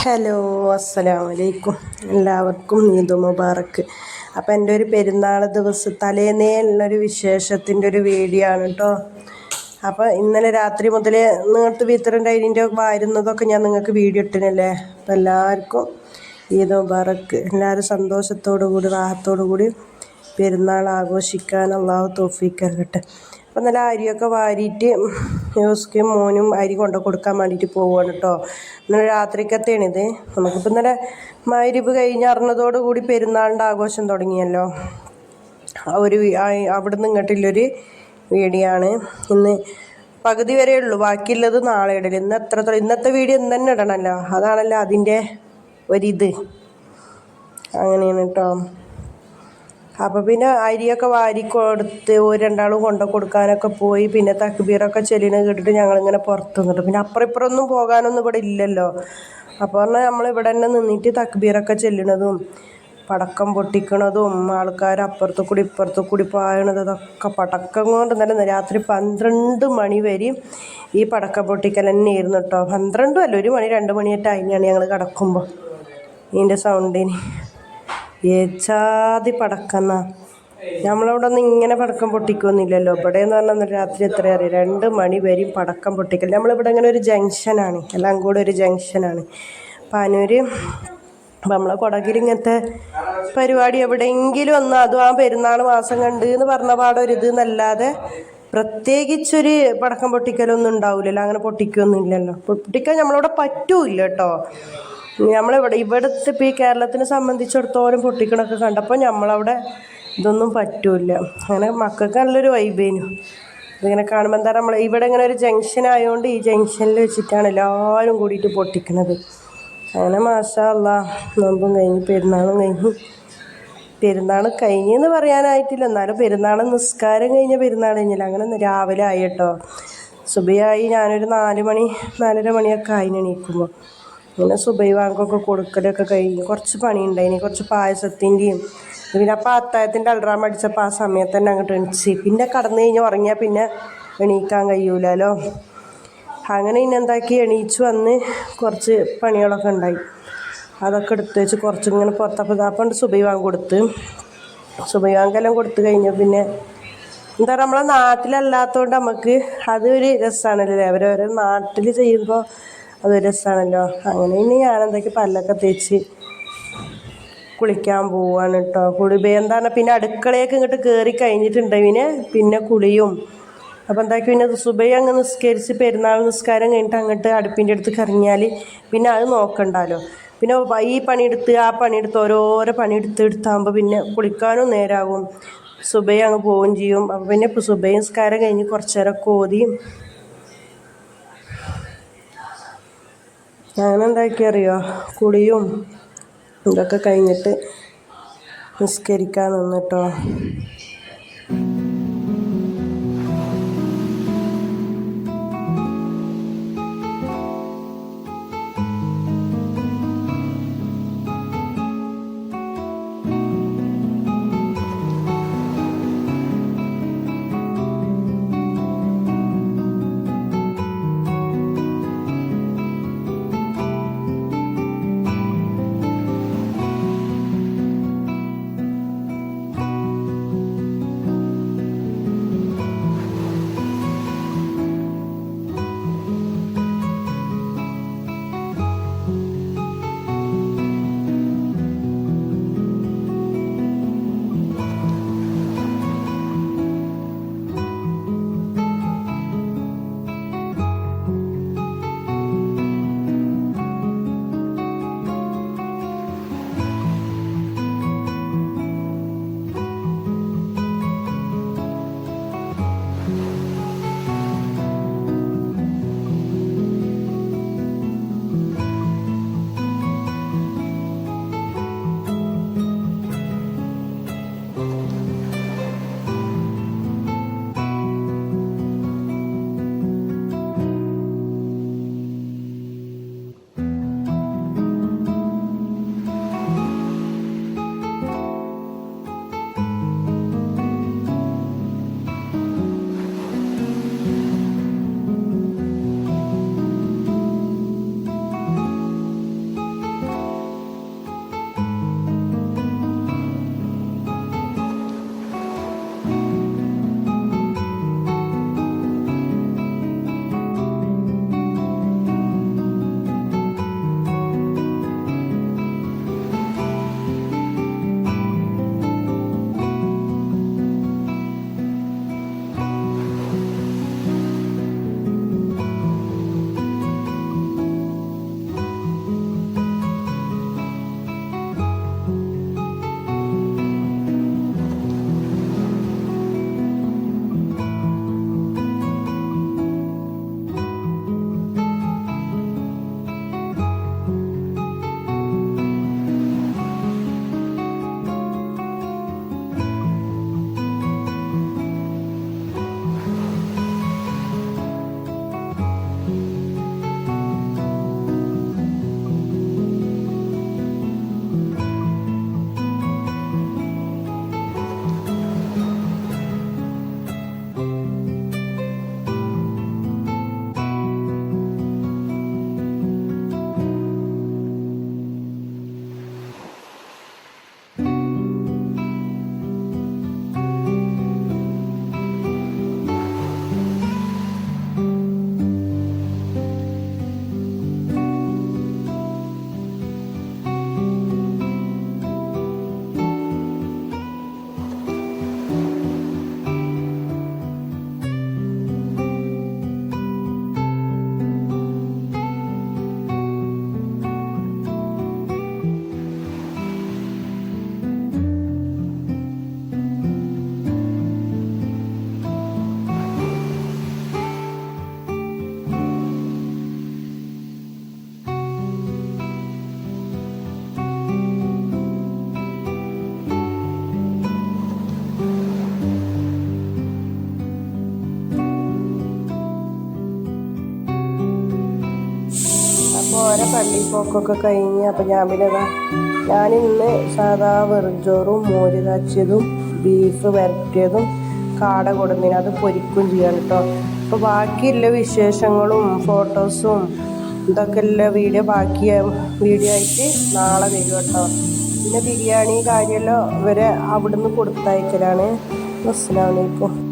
Hello അസ്സലാമു അലൈക്കും എല്ലാവർക്കും ഈദ് മുബാറക്ക് അപ്പോൾ എന്റെ ഒരു പെരുന്നാൾ ദിവസം തലേന്നേ ഉള്ളൊരു വിശേഷത്തിന്റെ ഒരു വീഡിയോ ആണ് കേട്ടോ അപ്പോൾ ഇന്നലെ രാത്രി മുതൽ നിങ്ങൾക്ക് വിത്തരം അതിന്റെ വായിരുന്നതൊക്കെ ഞാൻ നിങ്ങൾക്ക് വീഡിയോ ഇട്ടിനല്ലേ? അപ്പോൾ എല്ലാവർക്കും ഈദ് മുബാറക്ക് എല്ലാവരും സന്തോഷത്തോടു കൂടി റാഹത്തോടു കൂടി പെരുന്നാൾ ആഘോഷിക്കാൻ അള്ളാഹു തോഫിക്കാൻ നൽകട്ടെ. അപ്പോൾ നല്ല അരിയൊക്കെ വാരിയിട്ട് യൂസ്ക്കും മോനും അരി കൊണ്ടു കൊടുക്കാൻ വേണ്ടിയിട്ട് പോവുകയാണ് കേട്ടോ. ഇന്നലെ രാത്രിക്കത്തേണിത്. നമുക്കിപ്പോൾ ഇന്നലെ മഗ്‌രിബ് കഴിഞ്ഞറിഞ്ഞതോടു കൂടി പെരുന്നാളിന്റെ ആഘോഷം തുടങ്ങിയല്ലോ. ഒരു അവിടുന്ന് ഇങ്ങോട്ടുള്ളൊരു വീഡിയോ ആണ് ഇന്ന് പകുതി വരെ ഉള്ളൂ. ബാക്കിയുള്ളത് നാളെ ഇടൽ ഇന്ന് എത്രത്തോളം ഇന്നത്തെ വീഡിയോ ഇന്ന് തന്നെ ഇടണമല്ലോ അതാണല്ലോ അതിന്റെ ഒരിത്. അങ്ങനെയാണ് കേട്ടോ. അപ്പോൾ പിന്നെ അരിയൊക്കെ വാരി കൊടുത്ത് ഒരു രണ്ടാളും കൊണ്ട കൊടുക്കാനൊക്കെ പോയി. പിന്നെ തക്ബീറൊക്കെ ചെല്ലിനെ കേട്ടിട്ട് ഞങ്ങളിങ്ങനെ പുറത്ത് നിന്നിട്ട് പിന്നെ അപ്പുറം ഇപ്പുറമൊന്നും പോകാനൊന്നും ഇവിടെ ഇല്ലല്ലോ. അപ്പോൾ പറഞ്ഞാൽ നമ്മൾ ഇവിടെ തന്നെ നിന്നിട്ട് തക്ബീറൊക്കെ ചെല്ലണതും പടക്കം പൊട്ടിക്കണതും ആൾക്കാർ അപ്പുറത്തു കൂടി ഇപ്പുറത്തു കൂടി പായണത് അതൊക്കെ പടക്കം കൊണ്ട് തന്നെ രാത്രി പന്ത്രണ്ട് മണി വരെയും ഈ പടക്കം പൊട്ടിക്കൽ തന്നെ ആയിരുന്നു കേട്ടോ പന്ത്രണ്ടും അല്ല ഒരു മണി രണ്ട് മണിയായിട്ട് അതിനാണ് ഞങ്ങൾ കിടക്കുമ്പോൾ ഇതിന്റെ സൗണ്ടിന് ഏച്ചാതി പടക്കന്ന. നമ്മളവിടെ ഒന്നും ഇങ്ങനെ പടക്കം പൊട്ടിക്കൊന്നുമില്ലല്ലോ. ഇവിടെ എന്ന് പറഞ്ഞാൽ രാത്രി എത്ര അറിയാം? രണ്ട് മണി വരെയും പടക്കം പൊട്ടിക്കൽ നമ്മളിവിടെ ഇങ്ങനെ ഒരു ജംഗ്ഷനാണ്. എല്ലാം കൂടെ ഒരു ജംഗ്ഷനാണ്. പാനൂര് അപ്പം നമ്മളെ കൊടകിൽ ഇങ്ങനത്തെ പരിപാടി എവിടെയെങ്കിലും ഒന്ന് അതും ആ പെരുന്നാൾ മാസം കണ്ട് എന്ന് പറഞ്ഞ പാടെ ഒരു ഇത് എന്നല്ലാതെ പ്രത്യേകിച്ചൊരു പടക്കം പൊട്ടിക്കലൊന്നും ഉണ്ടാവില്ലല്ലോ അങ്ങനെ പൊട്ടിക്കൊന്നും ഇല്ലല്ലോ പൊട്ടിക്കാൻ നമ്മളവിടെ പറ്റൂല കേട്ടോ നമ്മളിവിടെ ഇവിടുത്തെ ഇപ്പോൾ ഈ കേരളത്തിനെ സംബന്ധിച്ചിടത്തോളം പൊട്ടിക്കണൊക്കെ കണ്ടപ്പോൾ നമ്മളവിടെ ഇതൊന്നും പറ്റൂല അങ്ങനെ മക്കൾക്ക് നല്ലൊരു വൈബേനു ഇതിങ്ങനെ കാണുമ്പോൾ എന്താ നമ്മൾ ഇവിടെ ഇങ്ങനെ ഒരു ജംഗ്ഷൻ ആയതുകൊണ്ട് ഈ ജംഗ്ഷനിൽ വെച്ചിട്ടാണ് എല്ലാവരും കൂടിയിട്ട് പൊട്ടിക്കുന്നത് അങ്ങനെ മാഷാ അല്ലാ നോമ്പും കഴിഞ്ഞ് പെരുന്നാളും കഴിഞ്ഞ്. പെരുന്നാൾ കഴിഞ്ഞെന്ന് പറയാനായിട്ടില്ല. എന്നാലും പെരുന്നാൾ നിസ്കാരം കഴിഞ്ഞ പെരുന്നാൾ കഴിഞ്ഞില്ല. അങ്ങനെ രാവിലെ ആയിട്ടോ സുബിയായി ഞാനൊരു നാല് മണി നാലര മണിയൊക്കെ ആയി എണീക്കുമ്പോൾ അങ്ങനെ സുബൈ വാങ്ങൊക്കെ കൊടുക്കലൊക്കെ കഴിഞ്ഞ് കുറച്ച് പണി ഉണ്ടായിന് കുറച്ച് പായസത്തിന്റെയും പിന്നെ അപ്പോൾ അത്തായത്തിന്റെ അൽറാം അടിച്ചപ്പോൾ ആ സമയത്ത് തന്നെ അങ്ങോട്ട് എണിച്ച്. പിന്നെ കടന്നു കഴിഞ്ഞ് ഉറങ്ങിയാൽ പിന്നെ എണീക്കാൻ കഴിയൂലല്ലോ അങ്ങനെ ഇനി എന്താക്കി എണീച്ച് വന്ന് കുറച്ച് പണികളൊക്കെ ഉണ്ടായി. അതൊക്കെ എടുത്ത് വെച്ച് കുറച്ച് ഇങ്ങനെ പുറത്തപ്പോൾ അപ്പം സുബൈ കൊടുത്ത്. സുബൈ കൊടുത്തു കഴിഞ്ഞു പിന്നെ എന്താ പറയുക നമ്മളെ നാട്ടിലല്ലാത്തതുകൊണ്ട് നമുക്ക് അതൊരു രസമാണല്ലേ അവരവരെ നാട്ടിൽ ചെയ്യുമ്പോൾ അതൊരു രസമാണല്ലോ അങ്ങനെ ഇനി ഞാൻ ഞാനെന്തൊക്കെ പല്ലൊക്കെ തേച്ച് കുളിക്കാൻ പോവാണ് കേട്ടോ കുളി എന്താണ് പിന്നെ അടുക്കളയൊക്കെ ഇങ്ങോട്ട് കയറി കഴിഞ്ഞിട്ടുണ്ട് പിന്നെ പിന്നെ കുളിയും. അപ്പോൾ എന്താക്കി പിന്നെ സുബൈ അങ്ങ് നിസ്കരിച്ച് പെരുന്നാൾ നിസ്കാരം കഴിഞ്ഞിട്ട് അങ്ങോട്ട് അടുപ്പിന്റെ അടുത്ത് കറങ്ങിയാൽ പിന്നെ അത് നോക്കണ്ടല്ലോ പിന്നെ ഈ പണിയെടുത്ത് ആ പണിയെടുത്ത് ഓരോരോ പണിയെടുത്ത് എടുത്താകുമ്പോൾ പിന്നെ കുളിക്കാനും നേരാകും. സുബൈ അങ്ങ് പോവുകയും ചെയ്യും. അപ്പോൾ പിന്നെ സുബൈ നിസ്കാരം കഴിഞ്ഞ് കുറച്ച് നേരമൊക്കെ ഓതി അങ്ങനെ എന്താക്കി അറിയോ? കുളിയും ഇതൊക്കെ കഴിഞ്ഞിട്ട് നിസ്കരിക്കാൻ നിന്നിട്ടോ. അപ്പോൾ ഓരോ പള്ളി പോക്കൊക്കെ കഴിഞ്ഞ് അപ്പോൾ ഞാൻ പിന്നെ ഞാൻ ഞാനിന്ന് സാധാ വെറുംചോറും മോര് കാച്ചിയതും ബീഫ് വരട്ടിയതും കാട കൊടുന്നതിന് അത് പൊരിക്കും ചെയ്യാൻ കേട്ടോ അപ്പോൾ ബാക്കിയുള്ള വിശേഷങ്ങളും ഫോട്ടോസും ഇതൊക്കെ ഉള്ള വീഡിയോ ബാക്കി വീഡിയോ ആയിട്ട് നാളെ വരും കേട്ടോ പിന്നെ ബിരിയാണി കാര്യമെല്ലാം ഇവരെ അവിടുന്ന് കൊടുത്തയക്കലാണ്. അസ്സലാമലൈക്കും